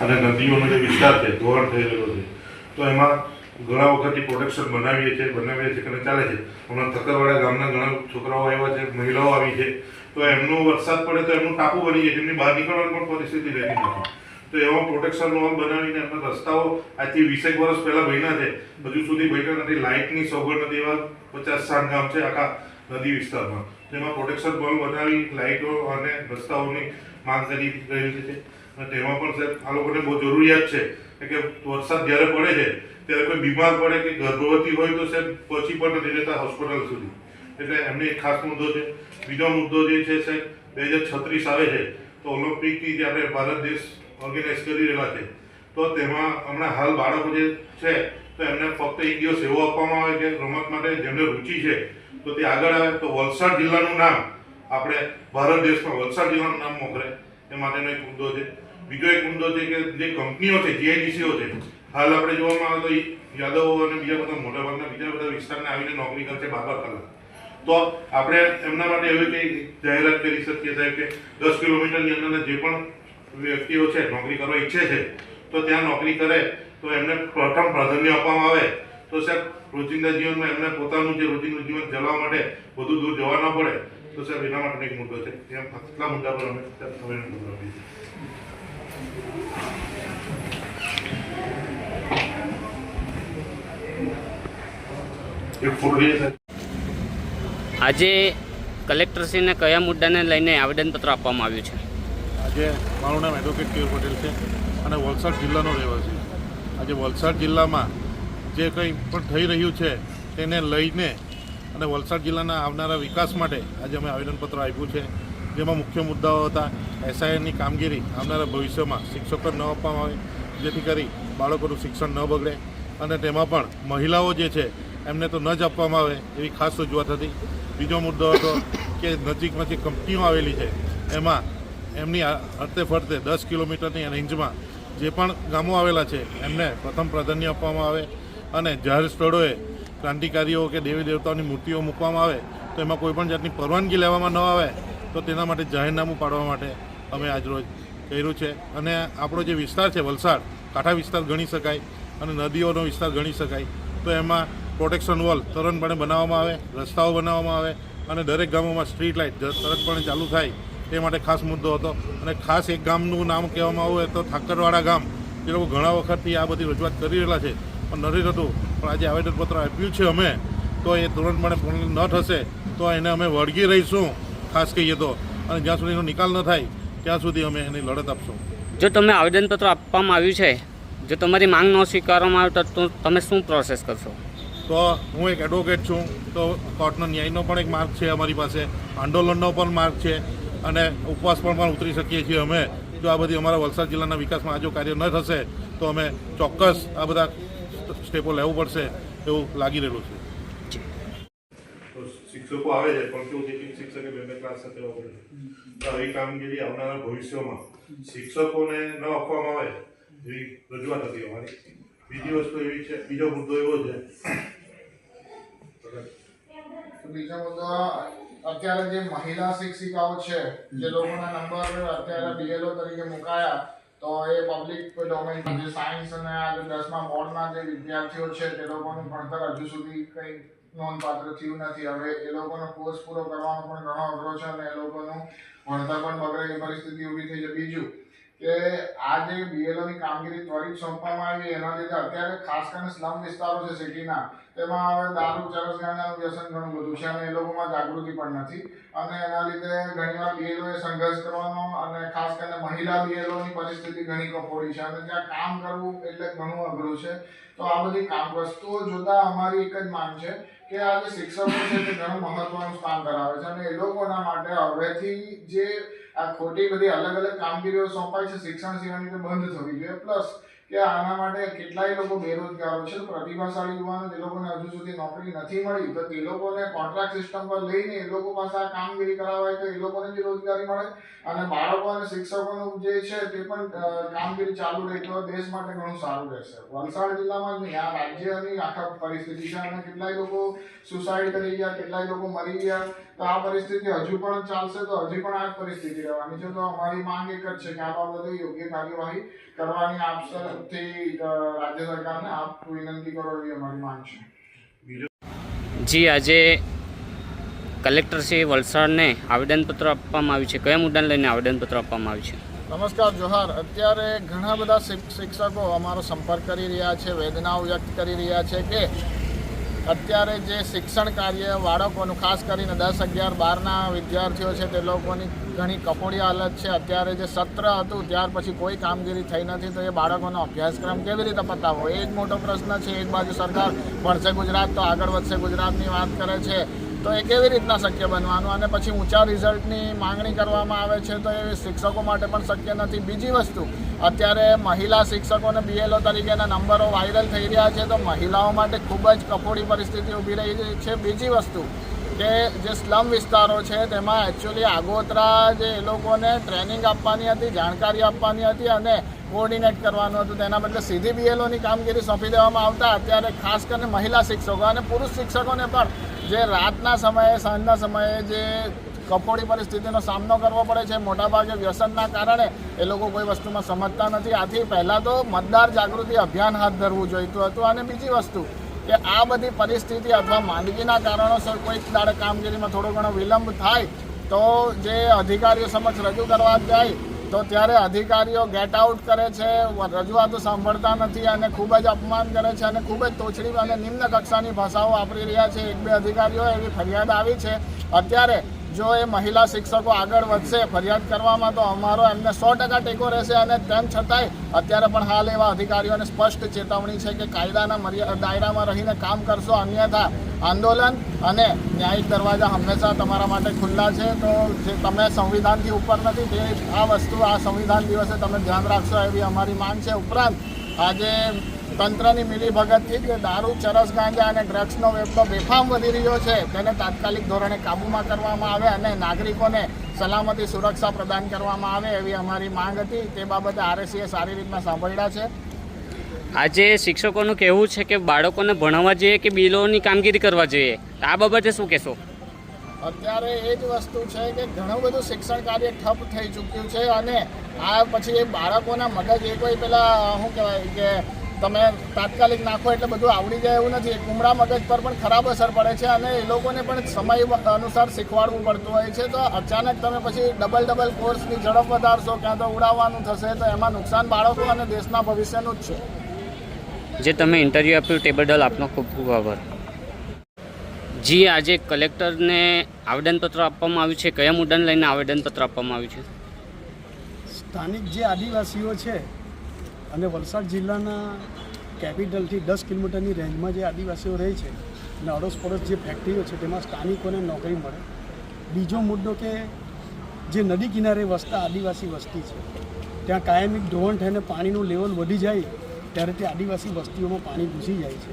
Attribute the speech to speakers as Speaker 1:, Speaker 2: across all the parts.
Speaker 1: અને નદીઓનો જે વિસ્તાર છે, ધોવાણ રહેલો છે. તો એમાં ઘણા વખતથી પ્રોટેક્શન બનાવીએ છીએ બનાવીએ છીએ, અને ચાલે છે. હમણાં થકરવાડા ગામના ઘણા છોકરાઓ આવ્યા છે, મહિલાઓ આવી છે. તો એમનો વરસાદ પડે તો એમનું ટાપુ બની જાય છે. એમની બહાર નીકળવાની પણ પરિસ્થિતિ રહેતી નથી. તો એવા પ્રોટેક્શન વોલ બનાવીને એમના રસ્તાઓ આજથી વીસેક વર્ષ પહેલાં બન્યા છે. હજુ સુધી બન્યા નથી. લાઇટની સગવડ નથી. એવા પચાસ સાઠ ગામ છે આખા નદી વિસ્તારમાં. તેમાં પ્રોટેક્શન વોલ બનાવી લાઇટો અને રસ્તાઓની માંગ કરી રહેલી છે. તેમાં પણ સાહેબ આ લોકોને બહુ જરૂરિયાત છે. કે વરસાદ જ્યારે પડે છે, ત્યારે કોઈ બીમાર પડે કે ગર્ભવતી હોય તો સાહેબ પહોંચી પણ નથી રહેતા હોસ્પિટલ સુધી. એટલે એમને એક ખાસ મુદ્દો છે. બીજો મુદ્દો જે છે સાહેબ, બે હજાર છત્રીસ આવે છે, તો ઓલિમ્પિકની જે આપણે ભારત દેશ ઓર્ગેનાઇઝ કરી રહેલા છે, તો તેમાં હમણાં હાલ બાળકો જે છે, તો એમને ફક્ત એક દિવસ એવો આપવામાં આવે કે રમત માટે જેમને રુચિ છે, તો તે આગળ આવે. તો વલસાડ જિલ્લાનું નામ આપણે ભારત દેશમાં વલસાડ જિલ્લાનું નામ મોકલે એ માટેનો એક મુદ્દો છે. બીજો એક મુદ્દો છે કે જે કંપનીઓ છે જીઆઈડીસીઓ છે, હાલ આપણે જોવામાં આવે તો યાદવો અને બીજા બધા મોટાભાગના બીજા બધા વિસ્તારને આવીને નોકરી કરશે બાર કલાક. તો આપણે એમના માટે એવી કંઈ જાહેરાત કરી શકીએ સાહેબ કે દસ કિલોમીટરની અંદરના જે પણ વ્યક્તિઓ છે, નોકરી કરવા ઈચ્છે છે, તો ત્યાં નોકરી કરે, તો એમને પ્રથમ પ્રાધાન્ય આપવામાં આવે. તો સાહેબ, રોજિંદા જીવનમાં એમને પોતાનું જે રોજિંદું જીવન ચલાવવા માટે વધુ દૂર જવા ન પડે. તો સાહેબ, એના માટે એક મુદ્દો છે. એમ આટલા મુદ્દા પર અમે સાહેબ
Speaker 2: આજે કલેક્ટરશ્રીને કયા મુદ્દાને લઈને આવેદનપત્ર આપવામાં આવ્યું છે?
Speaker 3: આજે મારું નામ એડવોકેટ કેર પટેલ છે અને વલસાડ જિલ્લાનો રહેવાસી આજે વલસાડ જિલ્લામાં જે કંઈ પણ થઈ રહ્યું છે તેને લઈને અને વલસાડ જિલ્લાના આવનારા વિકાસ માટે આજે અમે આવેદનપત્ર આપ્યું છે. જેમાં મુખ્ય મુદ્દાઓ હતા એસઆઈએનની કામગીરી આવનારા ભવિષ્યમાં શિક્ષકો ન આપવામાં આવે જેથી કરી બાળકોનું શિક્ષણ ન બગડે અને તેમાં પણ મહિલાઓ જે છે એમને તો ન જ આપવામાં આવે એવી ખાસ રજૂઆત હતી. બીજો મુદ્દો હતો કે નજીકમાં જે કંપનીઓ આવેલી છે, એમાં એમની હરતે ફરતે દસ કિલોમીટરની રેન્જમાં જે પણ ગામો આવેલા છે, એમને પ્રથમ પ્રાધાન્ય આપવામાં આવે અને જાહેર સ્થળોએ ક્રાંતિકારીઓ કે દેવી દેવતાઓની મૂર્તિઓ મૂકવામાં આવે તો એમાં કોઈ પણ જાતની પરવાનગી લેવામાં ન આવે તો તેના માટે જાહેરનામું પાડવા માટે અમે આજરોજ કર્યું છે. અને આપણો જે વિસ્તાર છે, વલસાડ, કાંઠા વિસ્તાર ગણી શકાય અને નદીઓનો વિસ્તાર ગણી શકાય, તો એમાં પ્રોટેક્શન વોલ તરણપણે બનાવવામાં આવે, રસ્તાઓ બનાવવામાં આવે અને દરેક ગામોમાં સ્ટ્રીટ લાઇટ તરતપણે ચાલુ થાય તે માટે ખાસ મુદ્દો હતો. અને ખાસ એક ગામનું નામ કહેવામાં આવે તો ઠાકરવાડા ગામ. જે લોકો ઘણા વખતથી આ બધી રજૂઆત કરી રહેલા છે, પણ નથી થતું. પણ આજે આવેદનપત્ર આપ્યું છે અમે, તો એ તુરંતપણે પૂર્ણ ન થશે, તો એને અમે વળગી રહીશું. ખાસ કહીએ તો અને જ્યાં સુધી એનો નિકાલ ન થાય ત્યાં સુધી અમે એની લડત આપશું.
Speaker 2: જો તમે આવેદનપત્ર આપવામાં આવ્યું છે જો તમારી માંગ ન સ્વીકારવામાં આવે તો તમે શું પ્રોસેસ કરશો?
Speaker 3: તો હું એક એડવોકેટ છું તો કોર્ટનો ન્યાયનો પણ એક માર્ગ છે અમારી પાસે આંદોલનનો પણ માર્ગ છે અને ઉપવાસ પણ પણ ઉતરી શકીએ છીએ અમે. જો આ બધી અમારા વલસાડ જિલ્લાના વિકાસમાં આ જો કાર્ય ન થશે તો અમે ચોક્કસ આ બધા સ્ટેપો લેવું પડશે એવું લાગી રહેલું છે.
Speaker 1: શિક્ષકો આવે છે? પણ કેવું છે કે શિક્ષકે બે બે ક્લાસ સાથે આવવું તો આવી કામગીરી આવનારા ભવિષ્યમાં શિક્ષકોને ન આપવામાં આવે એવી રજૂઆત હતી અમારી. બીજી વસ્તુ એવી છે, બીજો મુદ્દો એવો છે.
Speaker 4: બીજો મુદ્દો, અત્યારે જે મહિલા શિક્ષિકાઓ છે, જે લોકોના નંબર અત્યારે બીએલઓ તરીકે મુકાયા, તો એ પબ્લિક ડોમેન જે સાયન્સ અને આ જે દસમા બોર્ડના જે વિદ્યાર્થીઓ છે, તે લોકોનું ભણતર હજુ સુધી કંઈ નોંધપાત્ર થયું નથી. હવે એ લોકોનો કોર્સ પૂરો કરવાનો પણ ઘણો અઘરો છે અને એ લોકોનું ભણતર પણ બગડે, એ પરિસ્થિતિ ઊભી થઈ છે. બીજું કે આ જે બીએલઓ ની કામગીરી ત્વરિત સોંપવામાં આવી એના લીધે અત્યારે ખાસ કરીને સ્લમ વિસ્તારો છે સિટીના, તેમાં હવે દારૂ, ચરસ ગાંજાનું વ્યસન ઘણું બધું છે અને એ લોકોમાં જાગૃતિ પણ નથી. અને એના લીધે ઘણીવાર બીએલઓએ સંઘર્ષ કરવાનો અને ખાસ કરીને મહિલા બીએલઓની પરિસ્થિતિ ઘણી કફોડી છે અને ત્યાં કામ કરવું એટલે ઘણું અઘરું છે. તો આ બધી કામ વસ્તુઓ જોતા અમારી એક જ માંગ છે કે આ જે શિક્ષકો છે તે ઘણું મહત્વનું સ્થાન ધરાવે છે અને એ લોકોના માટે હવેથી જે આ ખોટી બધી અલગ અલગ કામગીરીઓ સોંપાય છે, શિક્ષણ સિવાયની બંધ થવી જોઈએ. પ્લસ કે આના માટે કેટલાય લોકો બેરોજગારો છે, પ્રતિભાશાળી યુવાનો, જે લોકોને હજુ સુધી નોકરી નથી મળી, તો તે લોકોને કોન્ટ્રાક્ટ સિસ્ટમ પર લઈને એ લોકો પાસે આ કામગીરી કરાવાય તો એ લોકોને બી રોજગારી મળે. અને બાળકો અને શિક્ષકોનું જે છે તે પણ કામગીરી ચાલુ રહે તો દેશ માટે ઘણું સારું રહેશે. વલસાડ જિલ્લામાં જ નહીં આ રાજ્યની આખા પરિસ્થિતિ છે અને કેટલાય લોકો સુસાઇડ કરી ગયા, કેટલાય લોકો મરી ગયા તો આ પરિસ્થિતિ હજુ પણ ચાલશે તો હજી પણ આ જ પરિસ્થિતિ રહેવાની છે. તો અમારી માંગ એક જ છે કે આ બાબતે યોગ્ય કાર્યવાહી કરવાની. આપ તરફથી રાજ્ય સરકારને આપ વિનંતી કરો એવી અમારી માંગ છે.
Speaker 2: જી આજે કલેક્ટર શ્રી વલસાડને આવેદનપત્ર આપવામાં આવ્યું છે. કયા મુદ્દાને લઈને આવેદનપત્ર આપવામાં આવ્યું છે?
Speaker 4: નમસ્કાર જોહાર. અત્યારે ઘણા બધા શિક- શિક્ષકો અમારો સંપર્ક કરી રહ્યા છે વેદનાઓ વ્યક્ત કરી રહ્યા છે કે અત્યારે જે શિક્ષણ કાર્ય બાળકોનું, ખાસ કરીને દસ અગિયાર બારના વિદ્યાર્થીઓ છે, તે લોકોની ઘણી કફોડી હાલત છે. અત્યારે જે સત્ર હતું, ત્યાર પછી કોઈ કામગીરી થઈ નથી, તો એ બાળકોનો અભ્યાસક્રમ કેવી રીતે પતાવવો એ જ મોટો પ્રશ્ન છે. એક બાજુ સરકાર, ભણશે ગુજરાત તો આગળ વધશે, ગુજરાતની વાત કરે છે. તો એ કેવી રીતના શક્ય બનવાનું? અને પછી ઊંચા રિઝલ્ટની માંગણી કરવામાં આવે છે તો એ શિક્ષકો માટે પણ શક્ય નથી. બીજી વસ્તુ, અત્યારે મહિલા શિક્ષકોને બીએલઓ તરીકેના નંબરો વાયરલ થઈ રહ્યા છે તો મહિલાઓ માટે ખૂબ જ કફોડી પરિસ્થિતિ ઊભી રહી છે. બીજી વસ્તુ કે જે સ્લમ વિસ્તારો છે તેમાં એકચ્યુઅલી આગોતરા જે એ લોકોને ટ્રેનિંગ આપવાની હતી, જાણકારી આપવાની હતી અને કોઓર્ડિનેટ કરવાનું હતું. તેના બદલે સીધી બીએલઓની કામગીરી સોંપી દેવામાં આવતા. અત્યારે ખાસ કરીને મહિલા શિક્ષકો અને પુરુષ શિક્ષકોને પણ જે રાતના સમયે, સાંજના સમયે જે કફોડી પરિસ્થિતિનો સામનો કરવો પડે છે, મોટાભાગે વ્યસનના કારણે, એ લોકો કોઈ વસ્તુમાં સમજતા નથી. આથી પહેલાં તો મતદાર જાગૃતિ અભિયાન હાથ ધરવું જોઈતું હતું. અને બીજી વસ્તુ કે આ બધી પરિસ્થિતિ અથવા માંદગીના કારણોસર કોઈક દાડે કામગીરીમાં થોડો ઘણો વિલંબ થાય, તો જે અધિકારીઓ સમક્ષ રજૂ કરવા જાય તો ત્યારે અધિકારીઓ ગેટ આઉટ કરે છે, રજૂઆતો સાંભળતા નથી અને ખૂબ જ અપમાન કરે છે અને ખૂબ જ તોછડી અને નિમ્ન કક્ષાની ભાષાઓ વાપરી રહ્યા છે. એક બે અધિકારીઓ એવી ફરિયાદ આવી છે. અત્યારે જો એ મહિલા શિક્ષકો આગળ વધશે ફરિયાદ કરવામાં તો અમારો એમને સો ટકા ટેકો રહેશે અને તેમ છતાંય અત્યારે પણ હાલ એવા અધિકારીઓને સ્પષ્ટ ચેતવણી છે કે કાયદાના મર્યા, દાયરામાં રહીને કામ કરશો અન્યથા આંદોલન અને ન્યાયિક દરવાજા હંમેશા તમારા માટે ખુલ્લા છે. તો જે તમે સંવિધાનથી ઉપર નથી, તે આ વસ્તુ આ સંવિધાન દિવસે તમે ધ્યાન રાખશો એવી અમારી માંગ છે. ઉપરાંત આજે તંત્રની મિલીભગતથી જ દારૂ ચરસ ગાંજા અને ડ્રગ્સનો વેપનો બેફામ વધી રહ્યો છે. તેને તાત્કાલિક ધોરણે કાબૂમાં કરવામાં આવે અને નાગરિકોને સલામતી સુરક્ષા પ્રદાન કરવામાં આવે એવી અમારી માંગ હતી. તે બાબતે આરએસીએ સારી રીતના સાંભળ્યા છે.
Speaker 2: આજે શિક્ષકોનું કહેવું છે કે બાળકોને ભણાવવા જોઈએ કે બિલોની કામગીરી કરવા જોઈએ? આ બાબતે શું કહેશો?
Speaker 4: અત્યારે એ જ વસ્તુ છે કે ઘણું બધું શિક્ષણ કાર્ય ઠપ થઈ ચૂક્યું છે અને આ પછી એ બાળકોના મગજ એ કોઈ પેલા શું કહેવાય કે તમે તાત્કાલિક નાખો એટલે બધું આવડી જાય એવું નથી. કુમળા મગજ પર પણ ખરાબ અસર પડે છે અને એ લોકોને પણ સમય અનુસાર શીખવાડવું પડતું હોય છે. તો અચાનક તમે પછી ડબલ ડબલ કોર્સની ઝડપ વધારશો ક્યાં તો ઉડાવવાનું થશે તો એમાં નુકસાન બાળકો અને દેશના ભવિષ્યનું જ છે.
Speaker 2: જે તમે ઇન્ટરવ્યૂ આપ્યું તે બદલ આપનો ખૂબ ખૂબ આભાર. જી આજે કલેક્ટરને આવેદનપત્ર આપવામાં આવ્યું છે. કયા મુદ્દાને લઈને આવેદનપત્ર આપવામાં આવ્યું છે?
Speaker 5: સ્થાનિક જે આદિવાસીઓ છે અને વલસાડ જિલ્લાના કેપિટલથી દસ કિલોમીટરની રેન્જમાં જે આદિવાસીઓ રહે છે અને અડોસ પડોશ જે ફેક્ટરીઓ છે, તેમાં સ્થાનિકોને નોકરી મળે. બીજો મુદ્દો કે જે નદી કિનારે વસતા આદિવાસી વસ્તી છે, ત્યાં કાયમી ધોવાણ થઈને પાણીનું લેવલ વધી જાય, ત્યારે તે આદિવાસી વસ્તીઓમાં પાણી ઘૂસી જાય છે.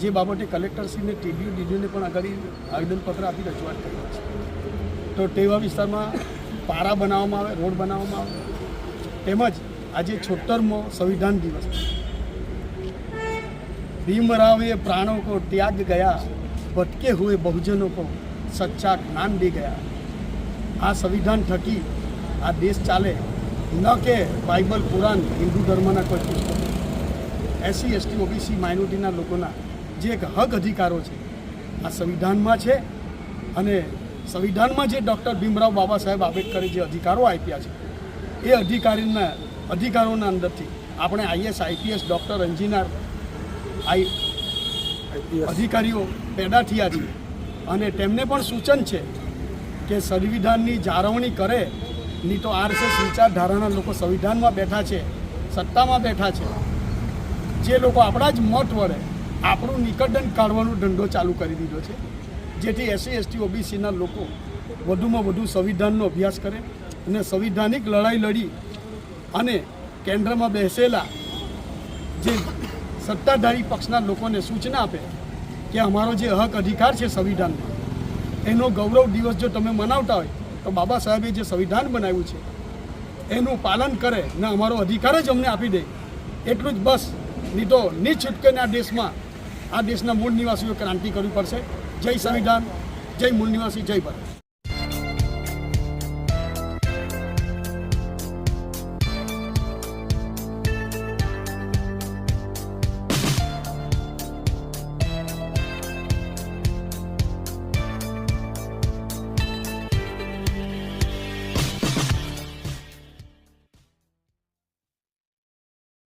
Speaker 5: જે બાબતે કલેક્ટરશ્રીને ટીડીયુ ડીડીઓને પણ આગળ આવેદનપત્ર આપી રજૂઆત કરી છે. તો તેવા વિસ્તારમાં પારા બનાવવામાં આવે, રોડ બનાવવામાં આવે. તેમજ આજે છોતરમો સંવિધાન દિવસ. ભીમરાવે પ્રાણો કો ત્યાગ ગયા, ભટકે હુએ બહુજનો કો સચ્ચા જ્ઞાન દે ગયા. આ સંવિધાન થકી આ દેશ ચાલે, ન કે બાઇબલ પુરાણ હિન્દુ ધર્મના કોઈ પુસ્તકો. એસસી, એસટી, ઓબીસી માઇનોરિટીના લોકોના જે એક હક અધિકારો છે, આ સંવિધાનમાં છે અને સંવિધાનમાં જે ડૉક્ટર ભીમરાવ બાબા સાહેબ આંબેડકરે જે અધિકારો આપ્યા છે, એ અધિકારીના અધિકારોના અંદરથી. આપણે આઈએસ આઈપીએસ ડૉક્ટર એન્જિનિયર આઈ અધિકારીઓ પેદા થયા છે અને તેમને પણ સૂચન છે કે સંવિધાનની જાળવણી કરે નહીં તો આરએસએસ વિચારધારાના લોકો સંવિધાનમાં બેઠા છે સત્તામાં બેઠા છે. જે લોકો આપણા જ મત વડે આપણું નિકટન કાઢવાનો ધંધો ચાલુ કરી દીધો છે જેથી એસસી એસટી ઓબીસીના લોકો વધુમાં વધુ સંવિધાનનો અભ્યાસ કરે અને સંવિધાનિક લડાઈ લડી અને કેન્દ્રમાં બેસેલા જે સત્તાધારી પક્ષના લોકોને સૂચના આપે કે અમારો જે હક અધિકાર છે સંવિધાનમાં, એનો ગૌરવ દિવસ જો તમે મનાવતા હોય, તો બાબા સાહેબે જે સંવિધાન બનાવ્યું છે, એનું પાલન કરે ને અમારો અધિકાર જ અમને આપી દે. એટલું જ બસ. નહીં તો નિછૂટકેને આ દેશમાં, આ દેશના મૂળ નિવાસીઓ ક્રાંતિ કરવી પડશે. જય સંવિધાન, જય મૂળ નિવાસી, જય ભારત.